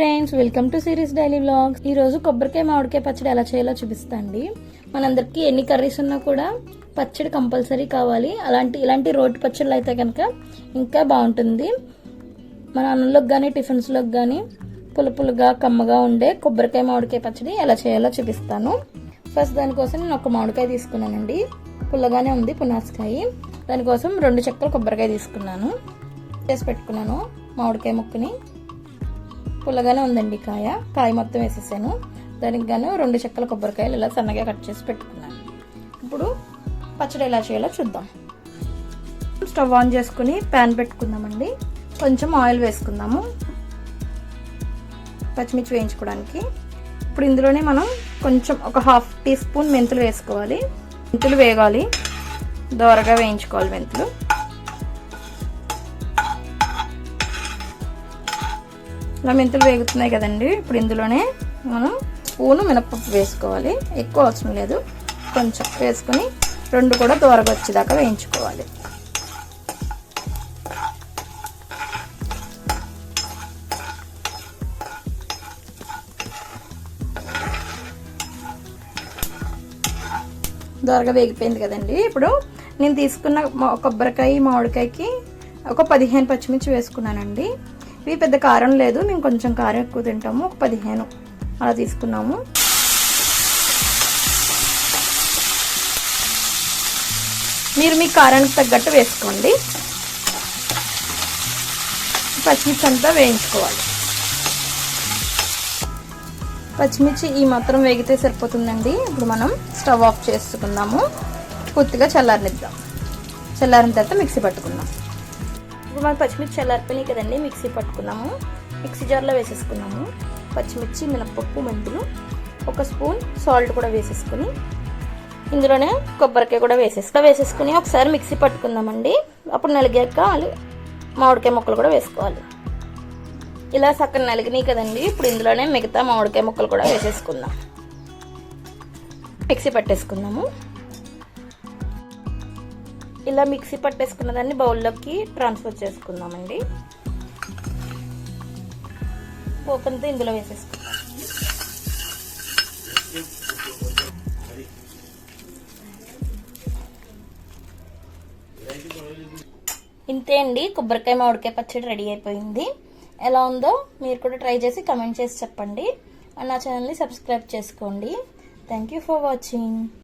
Friends welcome to series daily blogs ఈరోజు కొబ్బరికాయ మామిడికాయ పచ్చడి ఎలా చేయాలో చూపిస్తాండి. మనందరికీ ఎన్ని కర్రీస్ ఉన్నా కూడా పచ్చడి కంపల్సరీ కావాలి. అలాంటి ఇలాంటి రోటి పచ్చళ్ళు అయితే కనుక ఇంకా బాగుంటుంది. మన అన్నంలోకి కానీ టిఫిన్స్లోకి కానీ పులుపులుగా కమ్మగా ఉండే కొబ్బరికాయ మామిడికాయ పచ్చడి ఎలా చేయాలో చూపిస్తాను. ఫస్ట్ దానికోసం నేను ఒక మామిడికాయ తీసుకున్నానండి. పుల్లగానే ఉంది పునాసకాయ. దానికోసం రెండు చెక్కలు కొబ్బరికాయ తీసుకున్నాను. చేసి పెట్టుకున్నాను మామిడికాయ ముక్కని. పుల్లగానే ఉందండి కాయ. కాయ మొత్తం వేసేసాను. దానికి గాను రెండు చెక్కల కొబ్బరికాయలు ఇలా సన్నగా కట్ చేసి పెట్టుకున్నాను. ఇప్పుడు పచ్చడి ఎలా చేయాలో చూద్దాం. స్టవ్ ఆన్ చేసుకుని ప్యాన్ పెట్టుకుందామండి. కొంచెం ఆయిల్ వేసుకుందాము. పచ్చిమిర్చి వేయించుకోవడానికి. ఇప్పుడు ఇందులోనే మనం కొంచెం ఒక హాఫ్ టీ స్పూన్ మెంతులు వేసుకోవాలి. మెంతులు వేగాలి. దోరగా వేయించుకోవాలి మెంతులు. ఇలా మెంతులు వేగుతున్నాయి కదండి. ఇప్పుడు ఇందులోనే మనం స్పూను మినపప్పు వేసుకోవాలి. ఎక్కువ అవసరం లేదు. కొంచెం వేసుకొని రెండు కూడా దూరగా వచ్చేదాకా వేయించుకోవాలి. దోరగా వేగిపోయింది కదండి. ఇప్పుడు నేను తీసుకున్న కొబ్బరికాయ మామిడికాయకి ఒక పదిహేను పచ్చిమిర్చి వేసుకున్నానండి. ఇవి పెద్ద కారం లేదు మేము కొంచెం కారం ఎక్కువ తింటాము ఒక పదిహేను అలా తీసుకున్నాము. మీరు మీ కారానికి తగ్గట్టు వేసుకోండి. పచ్చిమిర్చి అంతా వేయించుకోవాలి. పచ్చిమిర్చి ఈ మాత్రం వేగితే సరిపోతుందండి. ఇప్పుడు మనం స్టవ్ ఆఫ్ చేసుకుందాము. పూర్తిగా చల్లారనిద్దాం. చల్లారిన తర్వాత మిక్సీ పట్టుకుందాం. ఇప్పుడు మనం పచ్చిమిర్చి చల్లారిపోయినాయి కదండి మిక్సీ పట్టుకున్నాము. మిక్సీ జార్లో వేసేసుకున్నాము. పచ్చిమిర్చి మినపప్పు మెంతులు ఒక స్పూన్ సాల్ట్ కూడా వేసేసుకుని ఇందులోనే కొబ్బరికాయ కూడా వేసేసుకుని వేసేసుకుని ఒకసారి మిక్సీ పట్టుకుందామండి. అప్పుడు నలిగాక మామిడికాయ ముక్కలు కూడా వేసుకోవాలి. ఇలా సక్కన నలిగినాయి కదండి ఇప్పుడు ఇందులోనే మిగతా మామిడికాయ ముక్కలు కూడా వేసేసుకుందాం. మిక్సీ పట్టేసుకుందాము. ఇలా మిక్సీ పట్టేసుకున్న దాన్ని బౌల్లోకి ట్రాన్స్ఫర్ చేసుకుందామండి. పోపంతా ఇందులో వేసేసుకుందాం. ఇంతే అండి కొబ్బరికాయ మామిడికాయ పచ్చడి రెడీ అయిపోయింది. ఎలా ఉందో మీరు కూడా ట్రై చేసి కమెంట్ చేసి చెప్పండి. నా ఛానల్ని సబ్స్క్రైబ్ చేసుకోండి. Thank you for watching